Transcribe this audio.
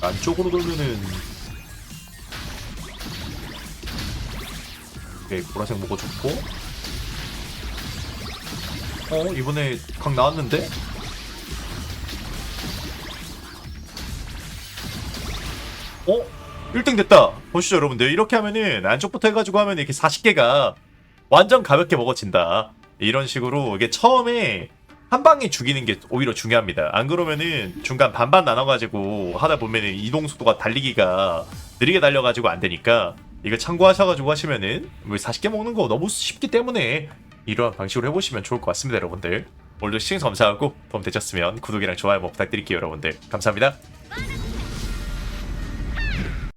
안쪽으로 돌면은 오케이 보라색 먹어줬고. 어 이번에 각 나왔는데? 어? 1등 됐다. 보시죠 여러분들. 이렇게 하면은 안쪽부터 해가지고 하면 이렇게 40개가 완전 가볍게 먹어진다. 이런 식으로 이게 처음에 한 방에 죽이는 게 오히려 중요합니다. 안 그러면은 중간 반반 나눠가지고 하다 보면은 이동 속도가 달리기가 느리게 달려가지고 안 되니까 이거 참고하셔가지고 하시면은 뭐 40개 먹는 거 너무 쉽기 때문에 이러한 방식으로 해보시면 좋을 것 같습니다, 여러분들. 오늘도 시청 감사하고 도움 되셨으면 구독이랑 좋아요 뭐 부탁드릴게요, 여러분들. 감사합니다.